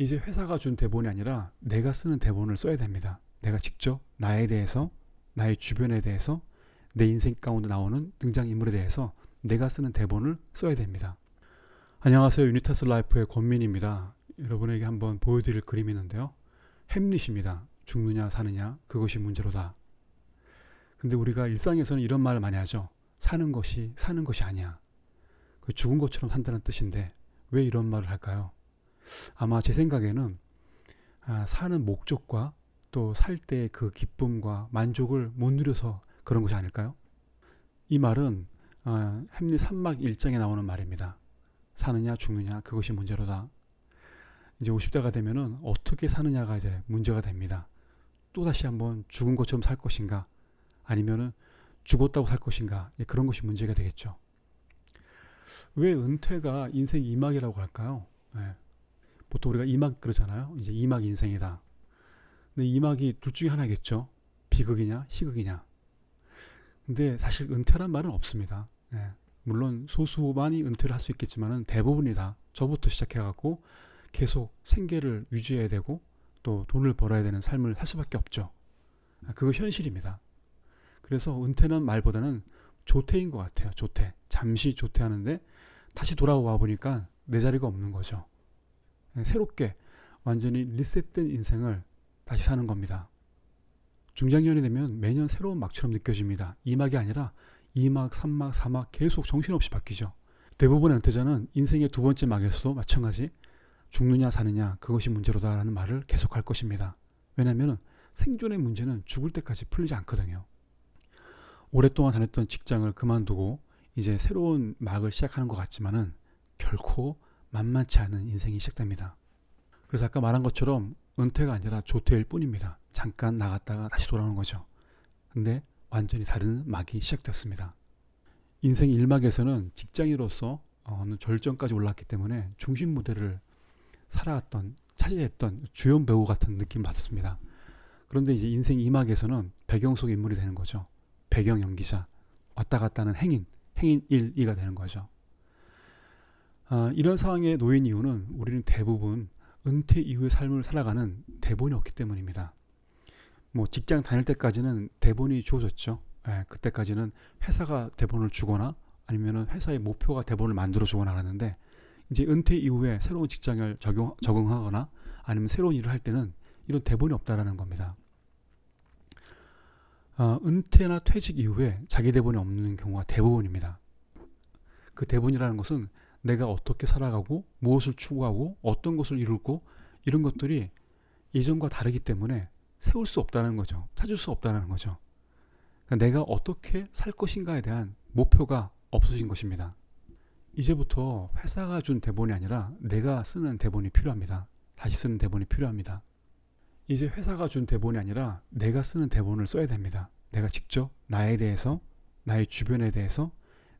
이제 회사가 준 대본이 아니라 내가 쓰는 대본을 써야 됩니다. 내가 직접 나에 대해서, 나의 주변에 대해서, 내 인생 가운데 나오는 등장인물에 대해서 내가 쓰는 대본을 써야 됩니다. 안녕하세요. 유니타스 라이프의 권민입니다. 여러분에게 한번 보여드릴 그림이 있는데요. 햄릿입니다. 죽느냐 사느냐 그것이 문제로다. 근데 우리가 일상에서는 이런 말을 많이 하죠. 사는 것이 사는 것이 아니야. 그 죽은 것처럼 산다는 뜻인데 왜 이런 말을 할까요? 아마 제 생각에는 아, 사는 목적과 또 살 때의 그 기쁨과 만족을 못 누려서 그런 것이 아닐까요? 이 말은 아, 햄릿 3막 1장에 나오는 말입니다. 사느냐 죽느냐 그것이 문제로다. 이제 50대가 되면은 어떻게 사느냐가 이제 문제가 됩니다. 또 다시 한번 죽은 것처럼 살 것인가 아니면은 죽었다고 살 것인가 예, 그런 것이 문제가 되겠죠. 왜 은퇴가 인생 2막이라고 할까요? 예. 보통 우리가 2막 그러잖아요. 이제 2막 인생이다. 근데 2막이 둘 중에 하나겠죠. 비극이냐 희극이냐. 근데 사실 은퇴란 말은 없습니다. 예. 물론 소수만이 은퇴를 할 수 있겠지만은 대부분이 다 저부터 시작해갖고 계속 생계를 유지해야 되고 또 돈을 벌어야 되는 삶을 살 수밖에 없죠. 아, 그거 현실입니다. 그래서 은퇴는 말보다는 조퇴인 것 같아요. 조퇴. 잠시 조퇴하는데 다시 돌아와 보니까 내 자리가 없는 거죠. 예, 새롭게 완전히 리셋된 인생을 다시 사는 겁니다. 중장년이 되면 매년 새로운 막처럼 느껴집니다. 2막이 아니라 2막, 3막, 4막 계속 정신없이 바뀌죠. 대부분의 은퇴자는 인생의 두 번째 막에서도 마찬가지 죽느냐 사느냐 그것이 문제로다라는 말을 계속할 것입니다. 왜냐하면 생존의 문제는 죽을 때까지 풀리지 않거든요. 오랫동안 다녔던 직장을 그만두고 이제 새로운 막을 시작하는 것 같지만은 결코 만만치 않은 인생이 시작됩니다. 그래서 아까 말한 것처럼 은퇴가 아니라 조퇴일 뿐입니다. 잠깐 나갔다가 다시 돌아오는 거죠. 근데 완전히 다른 막이 시작되었습니다. 인생 1막에서는 직장인으로서 어느 절정까지 올랐기 때문에 중심 무대를 살아왔던 차지했던 주연 배우 같은 느낌 받았습니다. 그런데 이제 인생 2막에서는 배경 속 인물이 되는 거죠. 배경 연기자 왔다 갔다 하는 행인 행인 1, 2가 되는 거죠. 아, 이런 상황에 놓인 이유는 우리는 대부분 은퇴 이후의 삶을 살아가는 대본이 없기 때문입니다. 뭐 직장 다닐 때까지는 대본이 주어졌죠. 예, 그때까지는 회사가 대본을 주거나 아니면은 회사의 목표가 대본을 만들어 주거나 하는데 이제 은퇴 이후에 새로운 직장을 적용, 적응하거나 아니면 새로운 일을 할 때는 이런 대본이 없다라는 겁니다. 어, 은퇴나 퇴직 이후에 자기 대본이 없는 경우가 대부분입니다. 그 대본이라는 것은 내가 어떻게 살아가고 무엇을 추구하고 어떤 것을 이루고 이런 것들이 예전과 다르기 때문에 세울 수 없다는 거죠. 찾을 수 없다는 거죠. 그러니까 내가 어떻게 살 것인가에 대한 목표가 없어진 것입니다. 이제부터 회사가 준 대본이 아니라 내가 쓰는 대본이 필요합니다. 다시 쓰는 대본이 필요합니다. 이제 회사가 준 대본이 아니라 내가 쓰는 대본을 써야 됩니다. 내가 직접 나에 대해서, 나의 주변에 대해서,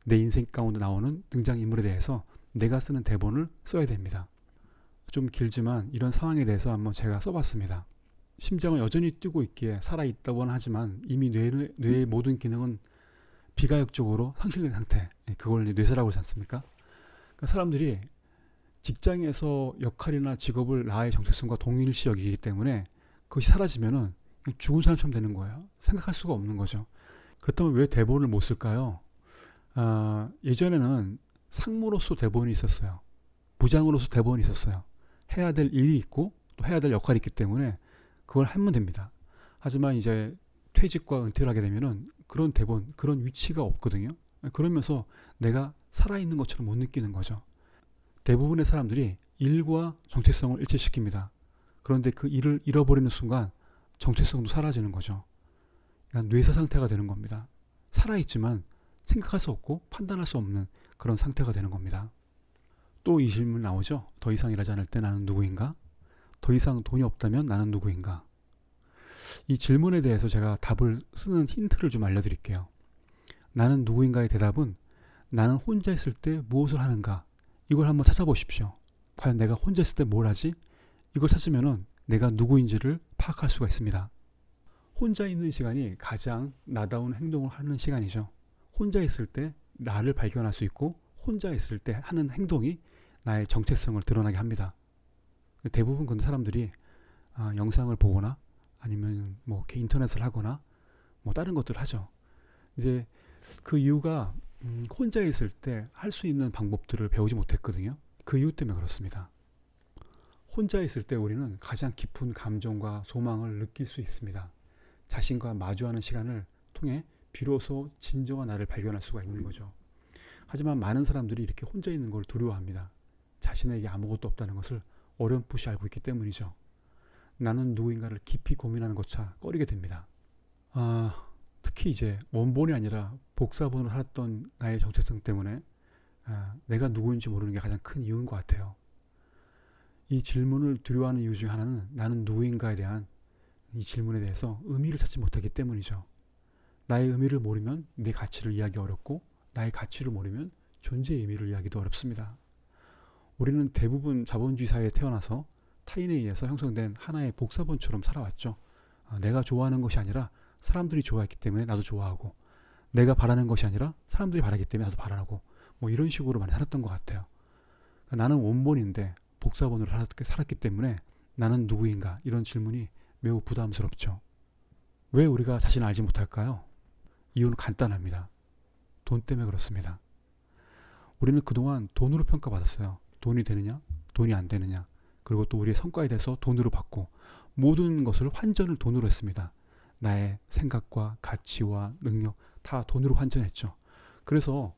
내 인생 가운데 나오는 등장인물에 대해서 내가 쓰는 대본을 써야 됩니다. 좀 길지만 이런 상황에 대해서 한번 제가 써봤습니다. 심장은 여전히 뛰고 있기에 살아있다고는 하지만 이미 뇌의, 뇌의 모든 기능은 비가역적으로 상실된 상태. 예, 그걸 뇌세라고 하지 않습니까? 그러니까 사람들이 직장에서 역할이나 직업을 나의 정체성과 동일시 여기기 때문에 그것이 사라지면은 그냥 죽은 사람처럼 되는 거예요. 생각할 수가 없는 거죠. 그렇다면 왜 대본을 못 쓸까요? 아, 예전에는 상무로서 대본이 있었어요. 부장으로서 대본이 있었어요. 해야 될 일이 있고 또 해야 될 역할이 있기 때문에 그걸 하면 됩니다. 하지만 이제 퇴직과 은퇴를 하게 되면은 그런 대본, 그런 위치가 없거든요. 그러면서 내가 살아있는 것처럼 못 느끼는 거죠. 대부분의 사람들이 일과 정체성을 일치시킵니다. 그런데 그 일을 잃어버리는 순간 정체성도 사라지는 거죠. 그러니까 뇌사 상태가 되는 겁니다. 살아있지만 생각할 수 없고 판단할 수 없는 그런 상태가 되는 겁니다. 또 이 질문 나오죠. 더 이상 일하지 않을 때 나는 누구인가? 더 이상 돈이 없다면 나는 누구인가? 이 질문에 대해서 제가 답을 쓰는 힌트를 좀 알려드릴게요. 나는 누구인가의 대답은 나는 혼자 있을 때 무엇을 하는가? 이걸 한번 찾아보십시오. 과연 내가 혼자 있을 때 뭘 하지? 이걸 찾으면은 내가 누구인지를 파악할 수가 있습니다. 혼자 있는 시간이 가장 나다운 행동을 하는 시간이죠. 혼자 있을 때 나를 발견할 수 있고 혼자 있을 때 하는 행동이 나의 정체성을 드러나게 합니다. 대부분 근데 사람들이 아, 영상을 보거나 아니면 뭐 인터넷을 하거나 뭐 다른 것들을 하죠. 이제 그 이유가 음, 혼자 있을 때 할 수 있는 방법들을 배우지 못했거든요. 그 이유 때문에 그렇습니다. 혼자 있을 때 우리는 가장 깊은 감정과 소망을 느낄 수 있습니다. 자신과 마주하는 시간을 통해 비로소 진정한 나를 발견할 수가 있는 거죠. 하지만 많은 사람들이 이렇게 혼자 있는 걸 두려워합니다. 자신에게 아무것도 없다는 것을 어렴풋이 알고 있기 때문이죠. 나는 누구인가를 깊이 고민하는 것차 꺼리게 됩니다. 아, 특히 이제 원본이 아니라 복사본으로 살았던 나의 정체성 때문에 아, 내가 누구인지 모르는 게 가장 큰 이유인 것 같아요. 이 질문을 두려워하는 이유 중 하나는 나는 누구인가에 대한 이 질문에 대해서 의미를 찾지 못하기 때문이죠. 나의 의미를 모르면 내 가치를 이해하기 어렵고 나의 가치를 모르면 존재의 의미를 이해하기도 어렵습니다. 우리는 대부분 자본주의 사회에 태어나서 타인에 의해서 형성된 하나의 복사본처럼 살아왔죠. 아, 내가 좋아하는 것이 아니라 사람들이 좋아했기 때문에 나도 좋아하고 내가 바라는 것이 아니라 사람들이 바라기 때문에 나도 바라고 뭐 이런 식으로 많이 살았던 것 같아요. 나는 원본인데 복사본으로 살았- 살았기 때문에 나는 누구인가 이런 질문이 매우 부담스럽죠. 왜 우리가 자신을 알지 못할까요? 이유는 간단합니다. 돈 때문에 그렇습니다. 우리는 그동안 돈으로 평가받았어요. 돈이 되느냐, 돈이 안 되느냐, 그리고 또 우리의 성과에 대해서 돈으로 받고 모든 것을 환전을 돈으로 했습니다. 나의 생각과 가치와 능력 다 돈으로 환전했죠. 그래서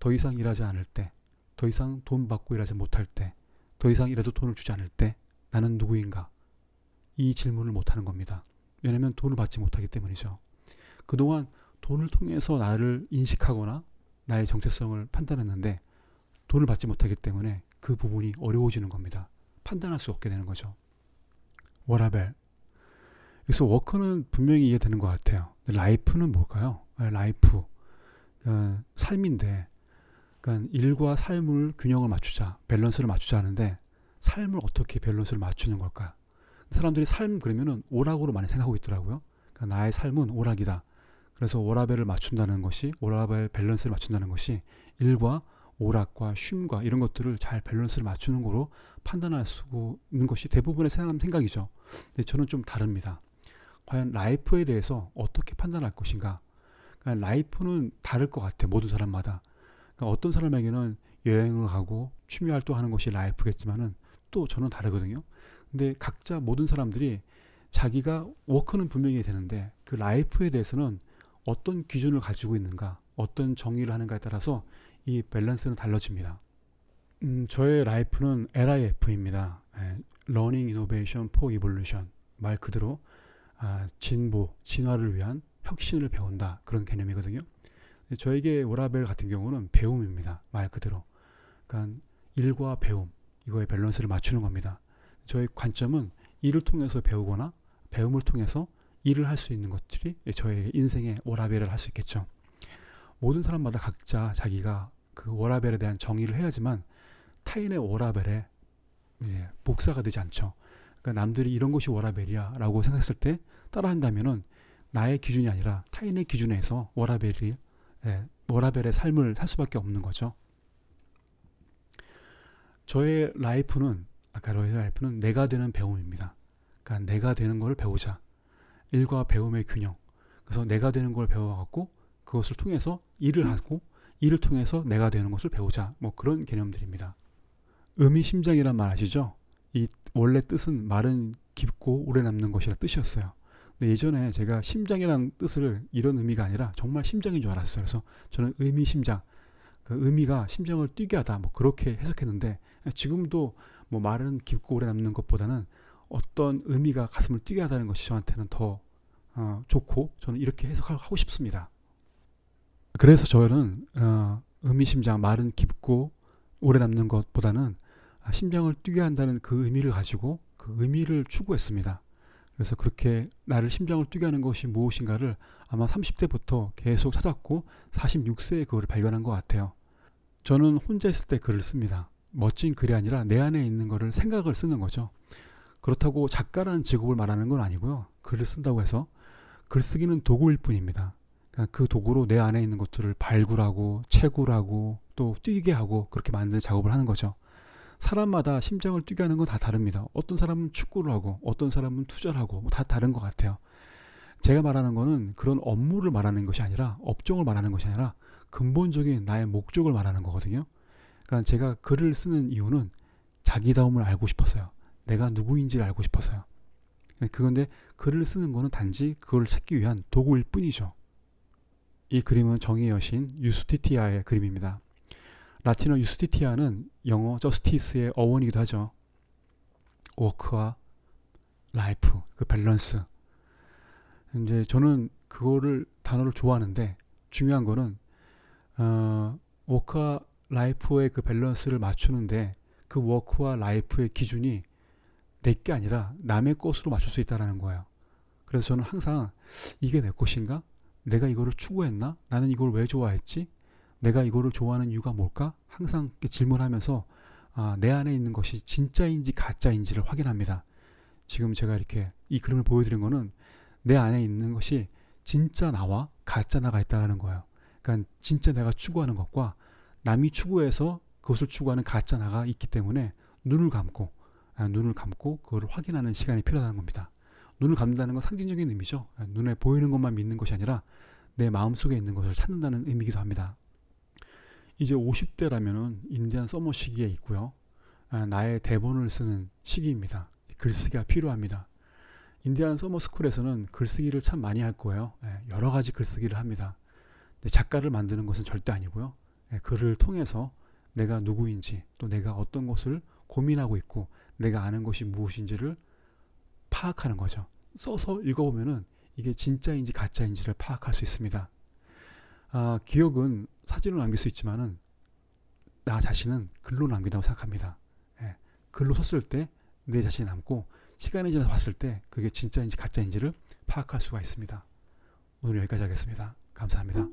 더 이상 일하지 않을 때, 더 이상 돈 받고 일하지 못할 때, 더 이상 일해도 돈을 주지 않을 때 나는 누구인가? 이 질문을 못 하는 겁니다. 왜냐하면 돈을 받지 못하기 때문이죠. 그동안 돈을 통해서 나를 인식하거나 나의 정체성을 판단했는데 돈을 받지 못하기 때문에 그 부분이 어려워지는 겁니다. 판단할 수 없게 되는 거죠. 워라벨. 여기서 워크는 분명히 이해되는 것 같아요. 라이프는 뭘까요? 아, 라이프. 그러니까 삶인데, 그러니까 일과 삶을 균형을 맞추자, 밸런스를 맞추자 하는데, 삶을 어떻게 밸런스를 맞추는 걸까? 사람들이 삶 그러면은 오락으로 많이 생각하고 있더라고요. 그러니까 나의 삶은 오락이다. 그래서 워라벨을 맞춘다는 것이, 워라벨 밸런스를 맞춘다는 것이 일과 오락과 쉼과 이런 것들을 잘 밸런스를 맞추는 거로 판단할 수 있는 것이 대부분의 사람 생각이죠. 근데 저는 좀 다릅니다. 과연 라이프에 대해서 어떻게 판단할 것인가? 그러니까 라이프는 다를 것 같아요. 모든 사람마다. 그러니까 어떤 사람에게는 여행을 가고 취미 활동하는 것이 라이프겠지만은 또 저는 다르거든요. 근데 각자 모든 사람들이 자기가 워크는 분명히 되는데 그 라이프에 대해서는 어떤 기준을 가지고 있는가, 어떤 정의를 하는가에 따라서 이 밸런스는 달라집니다. 음, 저의 라이프는 LIF입니다. 예, Learning Innovation for Evolution. 말 그대로 아, 진보, 진화를 위한 혁신을 배운다. 그런 개념이거든요. 저에게 오라벨 같은 경우는 배움입니다. 말 그대로. 그러니까 일과 배움, 이거의 밸런스를 맞추는 겁니다. 저의 관점은 일을 통해서 배우거나 배움을 통해서 일을 할 수 있는 것들이 저의 인생의 오라벨을 할 수 있겠죠. 모든 사람마다 각자 자기가 그 워라벨에 대한 정의를 해야지만 타인의 워라벨에 예, 복사가 되지 않죠. 그러니까 남들이 이런 것이 워라벨이야라고 생각했을 때 따라한다면은 나의 기준이 아니라 타인의 기준에서 워라벨이 예, 워라벨의 삶을 살 수밖에 없는 거죠. 저의 라이프는 아까 저의 라이프는 내가 되는 배움입니다. 그러니까 내가 되는 걸 배우자. 일과 배움의 균형. 그래서 내가 되는 걸 배워갖고 그것을 통해서 일을 하고 일을 통해서 내가 되는 것을 배우자. 뭐 그런 개념들입니다. 의미심장이란 말 아시죠? 이 원래 뜻은 말은 깊고 오래 남는 것이라 뜻이었어요. 근데 예전에 제가 심장이라는 뜻을 이런 의미가 아니라 정말 심장인 줄 알았어요. 그래서 저는 의미심장, 그 의미가 심장을 뛰게 하다, 뭐 그렇게 해석했는데 지금도 뭐 말은 깊고 오래 남는 것보다는 어떤 의미가 가슴을 뛰게 하다는 것이 저한테는 더 어, 좋고 저는 이렇게 해석하고 싶습니다. 그래서 저는 어, 의미심장 말은 깊고 오래 남는 것보다는 아, 심장을 뛰게 한다는 그 의미를 가지고 그 의미를 추구했습니다. 그래서 그렇게 나를 심장을 뛰게 하는 것이 무엇인가를 아마 30대부터 계속 찾았고 46세에 그걸 발견한 것 같아요. 저는 혼자 있을 때 글을 씁니다. 멋진 글이 아니라 내 안에 있는 거를 생각을 쓰는 거죠. 그렇다고 작가라는 직업을 말하는 건 아니고요. 글을 쓴다고 해서 글쓰기는 도구일 뿐입니다. 그러니까 그 도구로 내 안에 있는 것들을 발굴하고 채굴하고 또 뛰게 하고 그렇게 만드는 작업을 하는 거죠. 사람마다 심장을 뛰게 하는 건 다 다릅니다. 어떤 사람은 축구를 하고 어떤 사람은 투자를 하고 뭐다 다른 것 같아요. 제가 말하는 거는 그런 업무를 말하는 것이 아니라 업종을 말하는 것이 아니라 근본적인 나의 목적을 말하는 거거든요. 그러니까 제가 글을 쓰는 이유는 자기다움을 알고 싶어서요. 내가 누구인지를 알고 싶어서요. 그건데 글을 쓰는 거는 단지 그걸 찾기 위한 도구일 뿐이죠. 이 그림은 정의 여신 유스티티아의 그림입니다. 라틴어 유스티티아는 영어 저스티스의 어원이기도 하죠. 워크와 라이프 그 밸런스. 이제 저는 그거를 단어를 좋아하는데 중요한 거는 어, 워크와 라이프의 그 밸런스를 맞추는데 그 워크와 라이프의 기준이 내 게 아니라 남의 것으로 맞출 수 있다라는 거예요. 그래서 저는 항상 이게 내 것인가? 내가 이거를 추구했나? 나는 이걸 왜 좋아했지? 내가 이거를 좋아하는 이유가 뭘까? 항상 질문하면서 아, 내 안에 있는 것이 진짜인지 가짜인지를 확인합니다. 지금 제가 이렇게 이 그림을 보여드린 거는 내 안에 있는 것이 진짜 나와 가짜 나가 있다라는 거예요. 그러니까 진짜 내가 추구하는 것과 남이 추구해서 그것을 추구하는 가짜 나가 있기 때문에 눈을 감고 아, 눈을 감고 그거를 확인하는 시간이 필요하다는 겁니다. 눈을 감는다는 건 상징적인 의미죠. 아, 눈에 보이는 것만 믿는 것이 아니라 내 마음속에 있는 것을 찾는다는 의미이기도 합니다. 이제 50대라면은 인디안 서머 시기에 있고요. 아, 나의 대본을 쓰는 시기입니다. 글쓰기가 필요합니다. 인디안 서머 스쿨에서는 글쓰기를 참 많이 할 거예요. 예, 여러 가지 글쓰기를 합니다. 작가를 만드는 것은 절대 아니고요. 예, 글을 통해서 내가 누구인지 또 내가 어떤 것을 고민하고 있고 내가 아는 것이 무엇인지를 파악하는 거죠. 써서 읽어보면은 이게 진짜인지 가짜인지를 파악할 수 있습니다. 아, 기억은 사진으로 남길 수 있지만은 나 자신은 글로 남긴다고 생각합니다. 예, 글로 썼을 때 내 자신이 남고 시간이 지나서 봤을 때 그게 진짜인지 가짜인지를 파악할 수가 있습니다. 오늘 여기까지 하겠습니다. 감사합니다.